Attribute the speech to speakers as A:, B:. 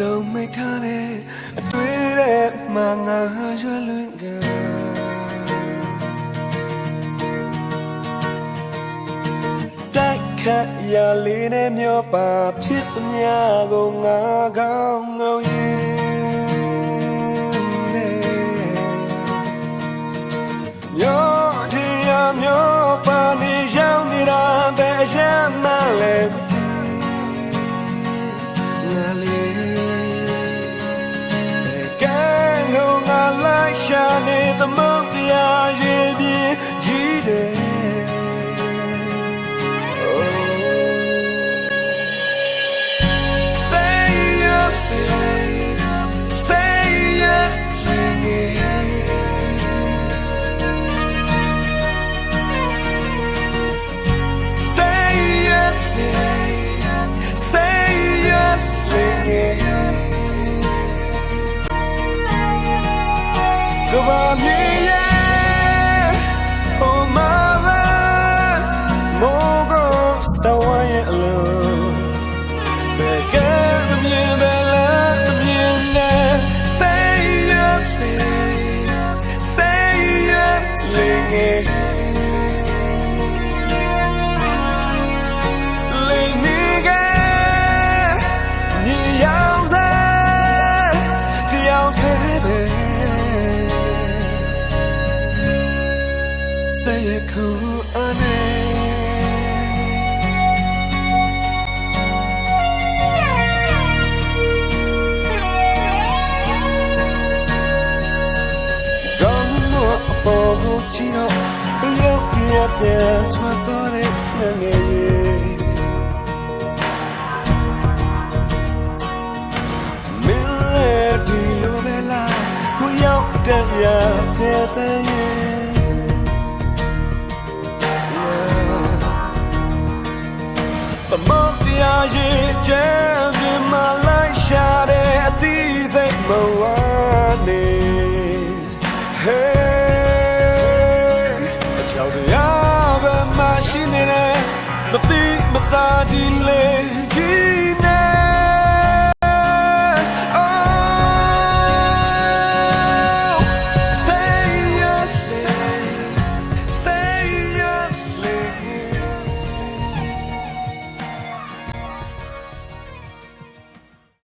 A: လုံးမိထားတဲ့အတွေ့တဲ့မှငါရွှဲလွင့်ကတိုက်ခတ်ရလေးနဲ့မျောပါဖြစ်သမျှကိုငါကောင်းငုံရင်နဲ့မျောချင်ရမျော ရှာနေသမုတ်တရားရင်ပြင်းကြီးတယ် Say မှာပဲမိုးကိုစဝိုင်းရဲ့အလုံး Beg the mean bella the mean say yes say Say it cool and ကောင်းမအပေါ်ကိုကြည့်တော့ရုပ်တရက်ပြန်ထွက်သွားတဲ့ငငယ်လေးမင်းရဲ့ဒီလိုပဲလားကိုရောက်တဲ့ရပြတဲ့ရဲ့ သမုတ်တရားရဲ့ချမ်းမြေမှာလိုက်ရှာတဲ့အသီးစိတ်မဝနေ Hey အချောက်တရားပဲမရှိနေတယ်မသိမသာဒီလေကြီး